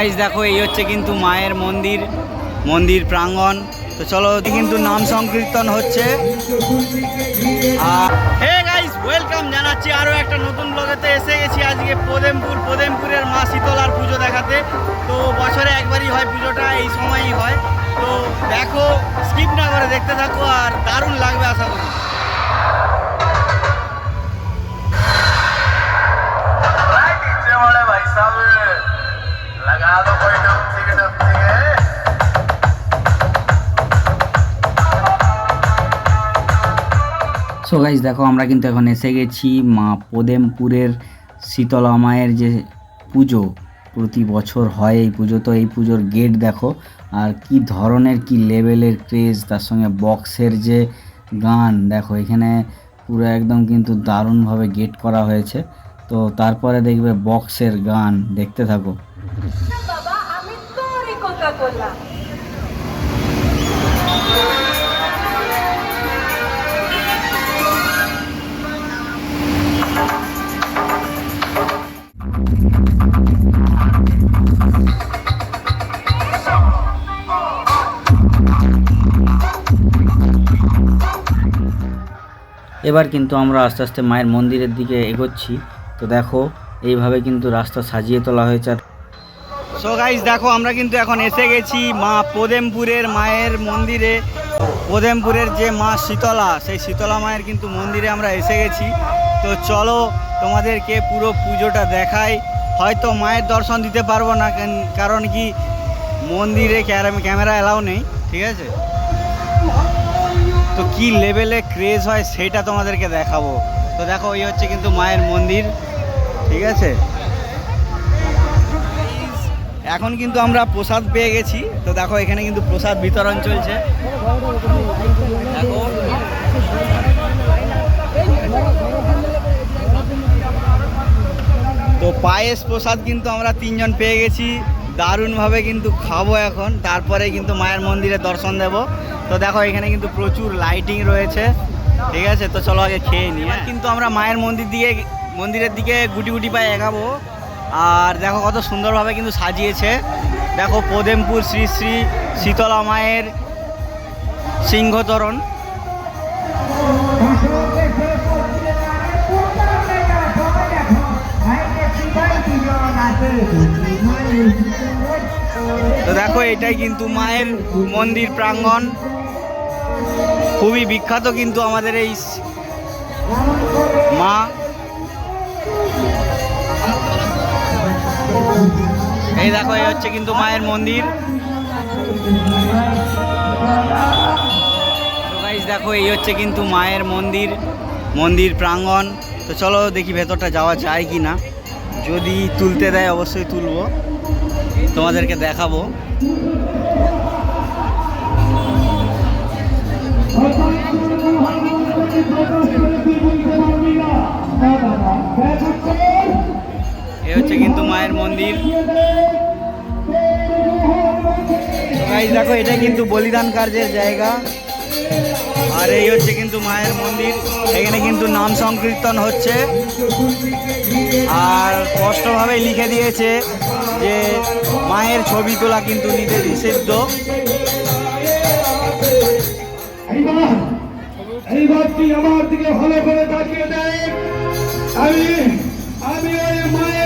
Guys দেখো, এই হচ্ছে কিন্তু মায়ের মন্দির মন্দির প্রাঙ্গণ। তো চলো কিন্তু নাম সংকীর্তন হচ্ছে। হে ওয়েলকাম জানাচ্ছি আরও একটা নতুন ব্লগেতে এসে গেছি আজকে পদেমপুর। পদেমপুরের মা শীতলার পুজো দেখাতে। তো বছরে একবারই হয় পুজোটা, এই সময়ই হয়। তো দেখো স্কিপ না করে দেখতে থাকো আর দারুণ লাগবে আশা করি। ভাই সাহেব। সো গাইজ দেখো, আমরা কিন্তু এখন এসে গেছি মা পদেমপুরের শীতলা মায়ের যে পুজো। প্রতি বছর হয় এই পুজো, তো এই পুজোর গেট দেখো, আর কি ধরনের, কি লেভেলের ক্রেজ তার সঙ্গে বক্সের যে গান, দেখো, এখানে পুরো একদম কিন্তু দারুণভাবে গেট করা হয়েছে। তো তারপরে দেখবে বক্সের গান, দেখতে থাকো। এবার কিন্তু আমরা আস্তে আস্তে মায়ের মন্দিরের দিকে এগোচ্ছি। তো দেখো, এইভাবে কিন্তু রাস্তা সাজিয়ে তোলা হয়েছে। আর সো গাইজ দেখো, আমরা কিন্তু এখন এসে গেছি মা পদেমপুরের মায়ের মন্দিরে। পদেমপুরের যে মা শীতলা, সেই শীতলা মায়ের কিন্তু মন্দিরে আমরা এসে গেছি। তো চলো, তোমাদেরকে পুরো পুজোটা দেখাই। হয়তো মায়ের দর্শন দিতে পারব না কারণ কি মন্দিরে ক্যামেরা এলাও নেই, ঠিক আছে? তো কি লেভেলে ক্রেজ হয়, সেটা তোমাদেরকে দেখাবো। তো দেখো, এই হচ্ছে কিন্তু মায়ের মন্দির, ঠিক আছে? এখন কিন্তু আমরা প্রসাদ পেয়ে গেছি। তো দেখো, এখানে কিন্তু প্রসাদ বিতরণ চলছে। তো পায়েস প্রসাদ কিন্তু আমরা তিনজন পেয়ে গেছি। দারুণভাবে কিন্তু খাব এখন। তারপরে কিন্তু মায়ের মন্দিরে দর্শন দেব। তো দেখো, এখানে কিন্তু প্রচুর লাইটিং রয়েছে। ঠিক আছে? তো চলো আগে খেয়ে নিই? কিন্তু আমরা মায়ের মন্দির দিকে, মন্দিরের দিকে গুটি গুটি পায়ে এগাবো। আর দেখো কত সুন্দরভাবে কিন্তু সাজিয়েছে। দেখো পদেমপুর শ্রী শ্রী শীতলা মায়ের সিংহতরণ। তো দেখো এটাই কিন্তু মায়ের মন্দির প্রাঙ্গণ। খুবই বিখ্যাত কিন্তু আমাদের এই মা এই দেখো, এই হচ্ছে কিন্তু মায়ের মন্দির। দেখো, এই হচ্ছে কিন্তু মায়ের মন্দির মন্দির প্রাঙ্গণ। তো চলো দেখি ভেতরটা যাওয়া যায় কি না যদি তুলতে দেয়, অবশ্যই তুলবো। তোমাদেরকে দেখাবো। এ হচ্ছে কিন্তু মায়ের মন্দির। গাইজ দেখো, এটা কিন্তু বলিদান কার্যের জায়গা। আর এই হচ্ছে কিন্তু মায়ের মন্দির। এখানে কিন্তু নাম সংকীর্তন হচ্ছে। আর স্পষ্টভাবে লিখে দিয়েছে যে মায়ের ছবি তোলা কিন্তু নিতে নিষিদ্ধ। আমার দিকে ভালো করে তাকিয়ে দেখ আমি আমি ওই মায়ের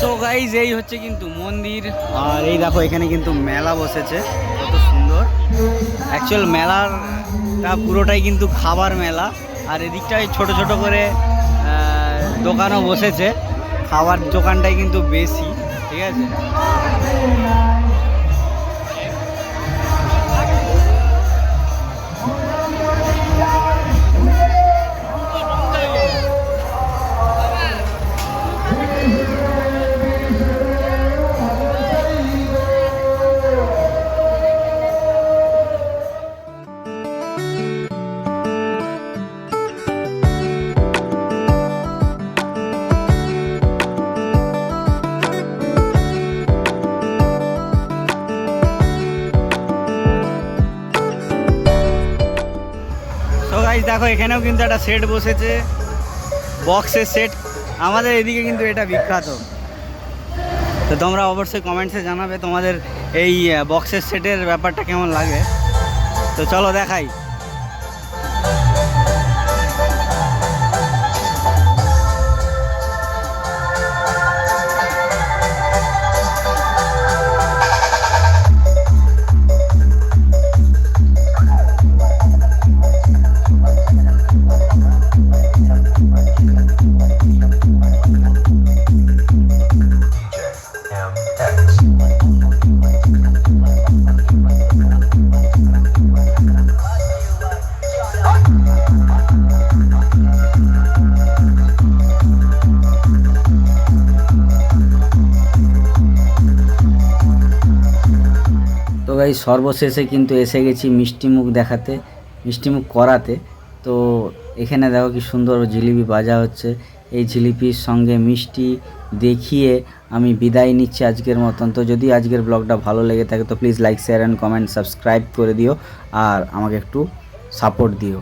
সো গাইজ এই হচ্ছে কিন্তু মন্দির। আর এই দেখো, এখানে কিন্তু মেলা বসেছে। কত সুন্দর। অ্যাকচুয়াল মেলারটা পুরোটাই কিন্তু খাবার মেলা। আর এদিকটায় ছোট ছোট করে দোকানও বসেছে। খাওয়ার দোকানটাই কিন্তু বেশি, ঠিক আছে? গাইজ দেখো, এখানেও কিন্তু একটা সেট বসেছে। বক্সের সেট আমাদের এদিকে কিন্তু এটা বিখ্যাত। তো তোমরা অবশ্যই কমেন্টসে জানাবে তোমাদের এই বক্সের সেটের ব্যাপারটা কেমন লাগে তো চলো দেখাই। গাই সর্বশেষে কিন্তু এসে গেছি মিষ্টিমুখ দেখাতে মিষ্টিমুখ করাতে। তো এখানে দেখো কি সুন্দর জিলিপি বাজা হচ্ছে। এই জিলিপির সঙ্গে মিষ্টি দেখিয়ে আমি বিদায় নিচ্ছি আজকের মতন। তো যদি আজকের ব্লগটা ভালো লেগে থাকে তো please like share and comment subscribe করে দিও। আর আমাকে একটু সাপোর্ট দিও।